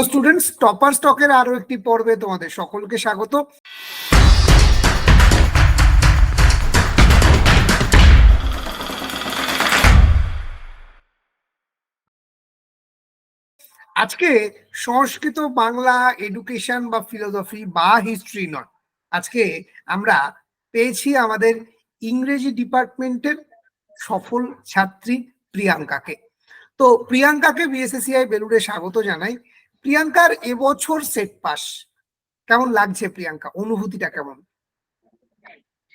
Hello students topper স্টকের আরও একটি পর্বে তোমাদের সকলকে স্বাগত। আজকে সংস্কৃত, বাংলা এডুকেশন বা ফিলোসফি বা হিস্ট্রি নয়। আজকে আমরা পেয়েছি আমাদের ইংরেজি ডিপার্টমেন্টের সফল ছাত্রী প্রিয়াঙ্কাকে। তো প্রিয়াঙ্কাকে বিএসএসিআই বেলুড়ে স্বাগত জানাই। প্রিয়াঙ্কার এবছর সেট পাস কেমন লাগছে প্রিয়াঙ্কা? অনুভূতিটা কেমন?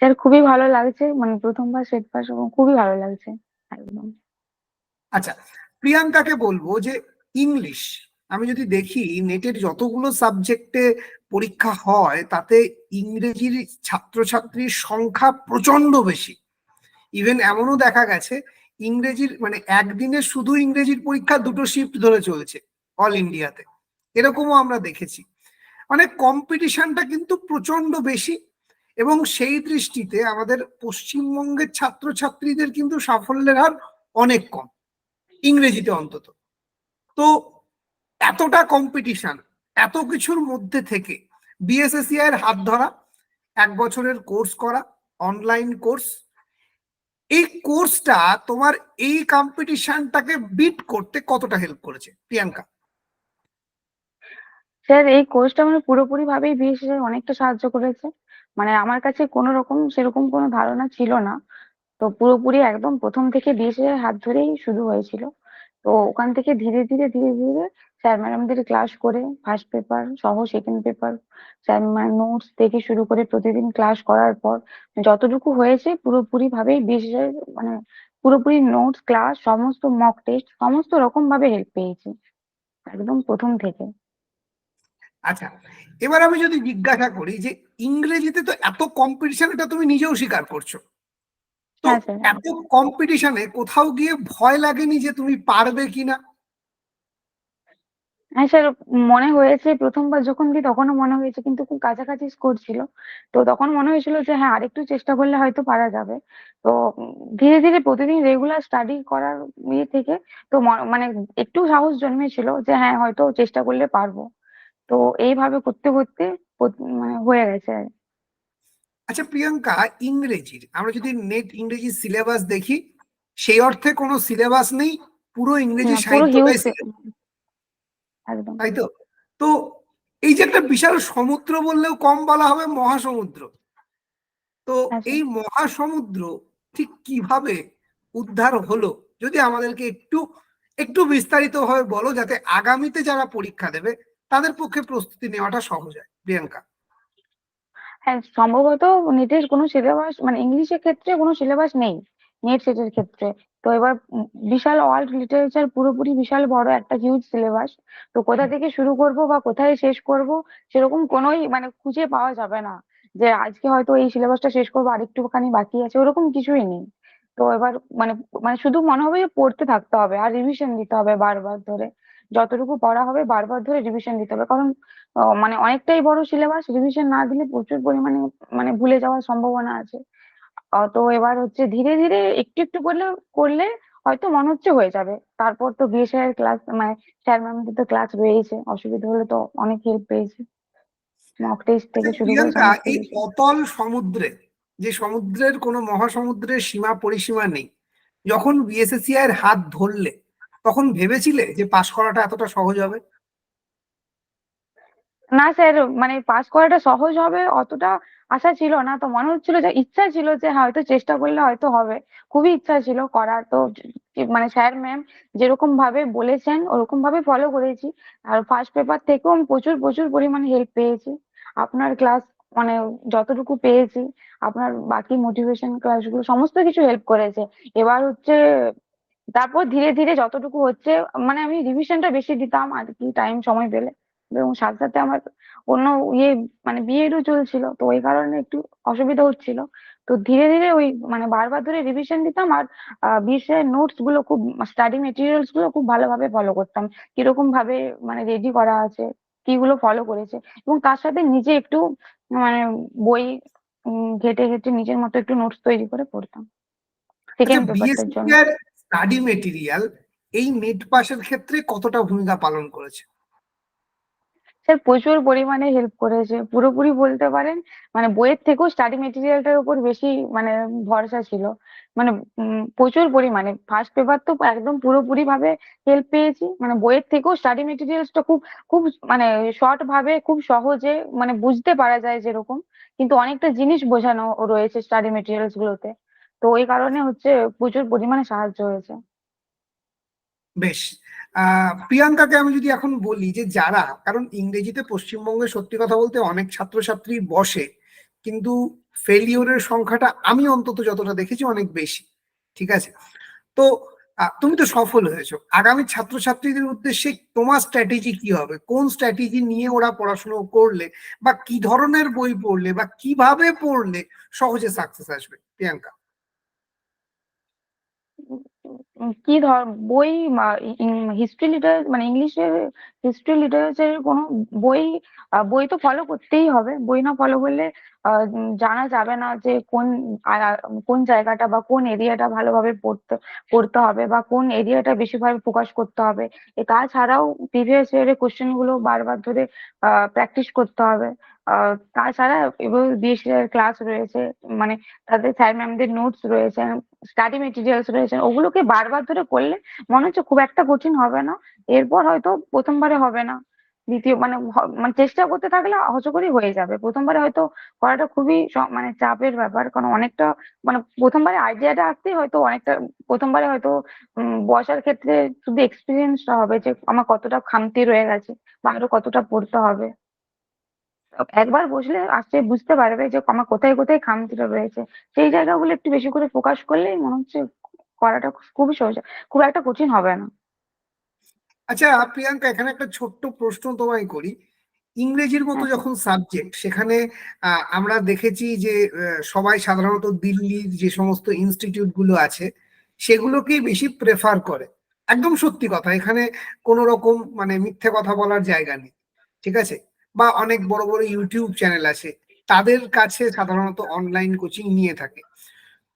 স্যার খুবই ভালো লাগছে। মানে প্রথমবার সেট পাস এবং খুবই ভালো লাগছে একদম। আচ্ছা প্রিয়াঙ্কাকে বলব যে ইংলিশ আমি যদি দেখি নেটের যতগুলো সাবজেক্টে পরীক্ষা হয় তাতে ইংরেজির ছাত্রছাত্রীর সংখ্যা প্রচণ্ড বেশি। ইভেন এমনও দেখা গেছে ইংরেজির মানে একদিনে শুধু ইংরেজির পরীক্ষা দুটো শিফট ধরে চলছে অল ইন্ডিয়াতে এরকমও আমরা দেখেছি। মানে কম্পিটিশনটা কিন্তু প্রচণ্ড বেশি এবং সেই দৃষ্টিতে আমাদের পশ্চিমবঙ্গের ছাত্রছাত্রীদের কিন্তু সাফল্যের হার অনেক কম, ইংরেজিতে অন্তত। তো এতটা কম্পিটিশন এত কিছুর মধ্যে থেকে বিএসএসসি এর হাত ধরা, এক বছরের কোর্স করা অনলাইন কোর্স এই কোর্সটা তোমার এই কম্পিটিশনটাকে বিট করতে কতটা হেল্প করেছে? প্রিয়াঙ্কা। স্যার এই কোর্সটা মানে পুরোপুরি ভাবেই বিশেষ অনেকটা সাহায্য করেছে। মানে আমার কাছে কোনো রকম সেরকম কোনো ধারণা ছিল না। তো পুরোপুরি একদম প্রথম থেকে বিশেষ হাত ধরেই শুরু হয়েছিল। তো ওখান থেকে ধীরে ধীরে ধীরে ধীরে স্যার ম্যাডামদের ক্লাস করে ফার্স্ট পেপার সহ সেকেন্ড পেপার স্যার নোটস থেকে শুরু করে প্রতিদিন ক্লাস করার পর যতটুকু হয়েছে পুরোপুরি ভাবেই বিশেষ মানে পুরোপুরি নোটস ক্লাস সমস্ত মক টেস্ট সমস্ত রকম ভাবে হেল্প পেয়েছি। একদম প্রথম থেকে। আচ্ছা এবার আমি যদি জিজ্ঞাসা করি যে ইংরেজিতে তো এত কম্পিটিশন এটা তুমি নিজেও স্বীকার করছ। তো হ্যাঁ স্যার এত কম্পিটিশনে কোথাও গিয়ে ভয় লাগেনি যে তুমি পারবে কিনা? হ্যাঁ স্যার মনে হয়েছে প্রথমবার যখন দিই তখনও মনে হয়েছে কিন্তু খুব কাছাকাছি স্কোর ছিল। তো তখন মনে হয়েছিল যে হ্যাঁ আরেকটু চেষ্টা করলে হয়তো পারা যাবে। তো ধীরে ধীরে প্রতিদিন রেগুলার স্টাডি করার ইয়ে থেকে তো মানে একটু সাহস জন্মেছিল যে হ্যাঁ হয়তো চেষ্টা করলে পারব। তো এইভাবে করতে করতে মানে হয়ে গেছে আর। আচ্ছা প্রিয়াঙ্কা ইংরেজির আমরা যদি নেট ইংরেজি সিলেবাস দেখি সেই অর্থে কোনো সিলেবাস নেই পুরো ইংরেজি একদম। তাই তো? তো এই যে একটা বিশাল সমুদ্র বললেও কম বলা হবে মহাসমুদ্র। তো আচ্ছা। এই মহাসমুদ্র ঠিক কীভাবে উদ্ধার হলো? যদি আমাদেরকে একটু একটু বিস্তারিত ভাবে বলো যাতে আগামীতে যারা পরীক্ষা দেবে তাদের পক্ষে প্রস্তুতি নেওয়াটা সহজ হয়। প্রিয়াঙ্কা। হ্যাঁ সম্ভবত নেটের কোনো সিলেবাস মানে ইংলিশের ক্ষেত্রে কোনো সিলেবাস নেই নেট সেটের ক্ষেত্রে। তো এবার বিশাল ওয়ার্ল্ড লিটারেচার পুরোপুরি বিশাল বড় একটা হিউজ সিলেবাস তো কোথা থেকে শুরু করব বা কোথায় শেষ করব সেরকম কোনোই মানে খুঁজে পাওয়া যাবে না। যে আজকে হয়তো এই সিলেবাসটা শেষ করব আরেকটুখানি বাকি আছে ওরকম কিছুই নেই। তো এবার মানে মানে শুধু মনে হবে যে পড়তে থাকতে হবে আর রিভিশন দিতে হবে বারবার ধরে। যতটুকু পড়া হবে বারবার ধরে রিভিশন দিতে হবে। কারণ মানে অনেকটাই বড় সিলেবাস রিভিশন না দিলে প্রচুর পরিমাণে মানে ভুলে যাওয়ার সম্ভাবনা আছে। তো এবার হচ্ছে ধীরে ধীরে একটু একটু করলে করলে হয়তো মনে হচ্ছে হয়ে যাবে। তারপর তো বিয়ে স্যারের ক্লাস মানে স্যার ম্যামদের তো ক্লাস রয়েছে অসুবিধা হলে তো অনেক হেল্প পেয়েছে। মক টেস্ট থেকে শুরু করে এই অতল সমুদ্রে যে সমুদ্রের কোনো মহাসমুদ্রের সীমা পরিসীমা নেই যখন বিএসএসসি এর হাত ধরলে তখন ভেবেছিলে যে পাশ করাটা এতটা সহজ হবে? না স্যার মানে পাস করাটা সহজ হবে অতটা আশা ছিল না। তো মনে হচ্ছিল যে ইচ্ছা ছিল যে হয়তো চেষ্টা করলে হয়তো হবে। খুবই ইচ্ছা ছিল করার। তো মানে স্যার, ম্যাম যেরকম ভাবে বলেছেন, ওরকম ভাবে ফলো করেছি। আর ফার্স্ট পেপার থেকেও আমি প্রচুর প্রচুর পরিমাণে হেল্প পেয়েছি। আপনার ক্লাস মানে যতটুকু পেয়েছি, আপনার বাকি মোটিভেশন ক্লাসগুলো সমস্ত কিছু হেল্প করেছে। এবার হচ্ছে তারপর ধীরে ধীরে যতটুকু হচ্ছে মানে আমি রিভিশনটা বেশি দিতাম আর কি টাইম সময় পেলে। এবং সাথে সাথে আমার অন্য ইয়ে মানে বিএডও চলছিল তো ওই কারণে একটু অসুবিধা হচ্ছিল। তো ধীরে ধীরে ওই মানে বারবার ধরে রিভিশন দিতাম আর বিষয়ের নোটসগুলো খুব স্টাডি মেটেরিয়ালসগুলো খুব ভালোভাবে ফলো করতাম। কীরকম ভাবে মানে রেডি করা আছে কিগুলো ফলো করেছে। এবং তার সাথে নিজে একটু মানে বই ঘেটে ঘেটে নিজের মতো একটু নোটস তৈরি করে পড়তাম। সেকেন্ড পেপারটার জন্য। স্টাডি মেটেরিয়াল এই নেট পাসের ক্ষেত্রে কতটা ভূমিকা পালন করেছে? স্যার, প্রচুর পরিমাণে হেল্প করেছে। পুরোপুরি বলতে পারেন মানে বইয়ের থেকেও স্টাডি মেটেরিয়ালটার উপর বেশি মানে ভরসা ছিল। মানে প্রচুর পরিমাণে। ফার্স্ট পেপার তো একদম পুরোপুরি ভাবে হেল্প পেয়েছি। মানে বইয়ের থেকেও স্টাডি মেটেরিয়ালসটা খুব খুব মানে শর্ট ভাবে, খুব সহজে মানে বুঝতে পারা যায় যেরকম। কিন্তু অনেকটা জিনিস বোঝানো রয়েছে স্টাডি মেটেরিয়ালস গুলোতে। তো ওই কারণে হচ্ছে প্রচুর পরিমাণে সাহায্য হয়েছে। বেশ। প্রিয়াঙ্কাকে আমি যদি এখন বলি যে যারা, কারণ ইংরেজিতে পশ্চিমবঙ্গে সত্যি কথা বলতে অনেক ছাত্রছাত্রী বসে, কিন্তু ফেলিওরের সংখ্যাটা আমি অন্তত যতটা দেখেছি অনেক বেশি, ঠিক আছে? তো তুমি তো সফল হয়েছো। আগামী ছাত্রছাত্রীদের উদ্দেশ্যে তোমার স্ট্র্যাটেজি কি হবে? কোন স্ট্র্যাটেজি নিয়ে ওরা পড়াশোনা করলে বা কি ধরনের বই পড়লে বা কীভাবে পড়লে সহজে সাকসেস আসবে? প্রিয়াঙ্কা। কি ধর, বই হিস্ট্রি লিটার মানে ইংলিশের হিস্ট্রি লিটারেচারের কোনো বই বই তো ফলো করতেই হবে। বই না ফলো করলে আহ, জানা যাবে না যে কোন কোন জায়গাটা বা কোন এরিয়াটা ভালোভাবে পড়তে পড়তে হবে বা কোন এরিয়াটা বেশিভাবে ফোকাস করতে হবে। এ তাছাড়াও প্রিভিয়াস ইয়ারের কোশ্চেনগুলো বারবার ধরে প্র্যাকটিস করতে হবে। তাছাড়া এবার বিএসসি ক্লাস রয়েছে মানে তাদের স্যার ম্যামদের নোটস রয়েছে স্টাডি মেটেরিয়ালস রয়েছে ওগুলোকে বারবার ধরে করলে মনে হচ্ছে খুব একটা কঠিন হবে না। এরপর হয়তো প্রথমবারে হবে না। দ্বিতীয় মানে হ- মানে চেষ্টা করতে থাকলে আশা করি হয়ে যাবে। প্রথমবারে হয়তো করাটা খুবই মানে চাপের ব্যাপার কারণ অনেকটা মানে প্রথমবারে আইডিয়াটা আসতেই হয়তো অনেকটা প্রথমবারে হয়তো বসার ক্ষেত্রে শুধু এক্সপিরিয়েন্সটা হবে যে আমার কতটা খামতি রয়ে গেছে বা আরও কতটা পড়তে হবে। একবার বসলে আস্তে বুঝতে পারবে যে আমার কোথায় কোথায় খামতিটা রয়েছে। সেই জায়গাগুলো একটু বেশি করে ফোকাস করলেই মনে হচ্ছে করাটা খুবই সহজ খুব একটা কঠিন হবে না। আচ্ছা প্রিয়াঙ্কা এখানে একটা ছোট্ট প্রশ্ন তোমায় করি। ইংরেজির মতো আচ্ছা। যখন সাবজেক্ট সেখানে আমরা দেখেছি যে সবাই সাধারণত দিল্লির যে সমস্ত ইনস্টিটিউটগুলো আছে সেগুলোকেই বেশি প্রেফার করে। একদম সত্যি কথা এখানে কোনো রকম মানে মিথ্যে কথা বলার জায়গা নেই ঠিক আছে? বা অনেক বড় বড় ইউটিউব চ্যানেল আছে তাদের কাছে সাধারণত অনলাইন কোচিং নিয়ে থাকে।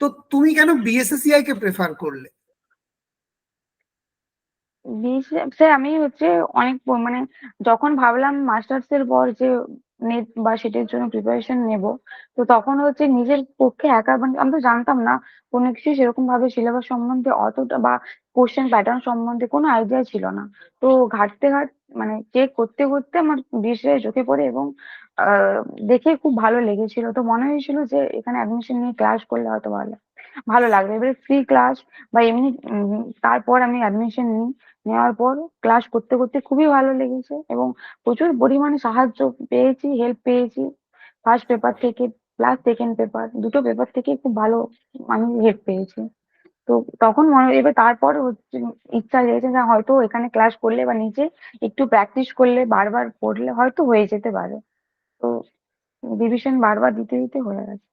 তো তুমি কেন বিএসএসিআই কে প্রেফার করলে? বিশেষে আমি হচ্ছে অনেক মানে যখন ভাবলাম মাস্টার্স এর পর যে নেট বা সেটার জন্য প্রিপারেশন নেব, তো তখন হচ্ছে নিজের পক্ষে একা মানে আমি তো জানতাম না কোনো কিছু সেরকম ভাবে সিলেবাস সম্বন্ধে অতটা বা কোশ্চেন প্যাটার্ন সম্বন্ধে কোনো আইডিয়া ছিল না। তো ঘাটতে ঘাট মানে চেক করতে করতে আমার বিষয়ে চোখে পড়ে এবং দেখে খুব ভালো লেগেছিল। তো মনে হয়েছিল যে এখানে অ্যাডমিশন নিয়ে ক্লাস করলে হয়তো ভালো ভালো লাগবে। এবারে ফ্রি ক্লাস বা এমনি তারপর আমি অ্যাডমিশন নিই। নেওয়ার পর ক্লাস করতে করতে খুবই ভালো লেগেছে এবং প্রচুর পরিমাণে সাহায্য পেয়েছি হেল্প পেয়েছি। ফার্স্ট পেপার থেকে প্লাস সেকেন্ড পেপার দুটো পেপার থেকে খুব ভালো আমি হেল্প পেয়েছি। তো তখন মনে এবার তারপর হচ্ছে ইচ্ছা হয়েছে যে হয়তো এখানে ক্লাস করলে বা নিচে একটু প্র্যাকটিস করলে বারবার পড়লে হয়তো হয়ে যেতে পারে। তো রিভিশন বারবার দিতে দিতে হয়ে গেছে।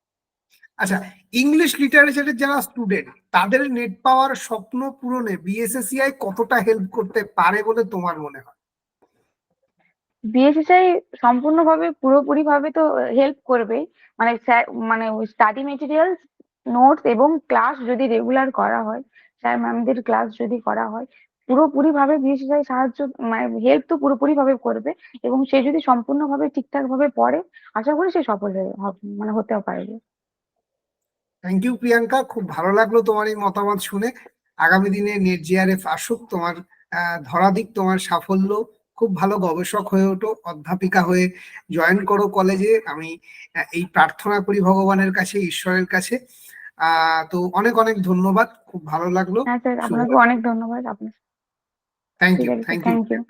আচ্ছা ইংলিশ লিটারেচারের যারা স্টুডেন্ট তাদের নেট পাওয়ার স্বপ্ন পূরণে বিএসএসিআই কতটা হেল্প করতে পারে বলে তোমার মনে হয়? বিএসএসআই সম্পূর্ণভাবে পুরোপুরি ভাবে তো হেল্প করবেই মানে মানে স্টাডি মেটেরিয়ালস নোটস এবং ক্লাস যদি রেগুলার করা হয় স্যার ম্যামদের ক্লাস যদি করা হয় পুরোপুরি ভাবে বিএসএসআই সাহায্য মানে হেল্প তো পুরোপুরি ভাবে করবে এবং সে যদি সম্পূর্ণভাবে ঠিকঠাক ভাবে পড়ে, আশা করি সে সফল হবে মানে হতেও পারবে। থ্যাংক ইউ প্রিয়াঙ্কা খুব ভালো লাগল তোমার এই মতামত শুনে। আগামী দিনে নেট জিআরএফ আসুক তোমার আহ, ধরাধিক তোমার সাফল্য। খুব ভালো গবেষক হয়ে ওঠো অধ্যাপিকা হয়ে জয়েন করো কলেজে আমি এই প্রার্থনা করি ভগবানের কাছে ঈশ্বরের কাছে। আহ তো অনেক অনেক ধন্যবাদ। খুব ভালো লাগল। হ্যাঁ স্যার আপনাকে অনেক ধন্যবাদ। আপনার thank you thank you thank you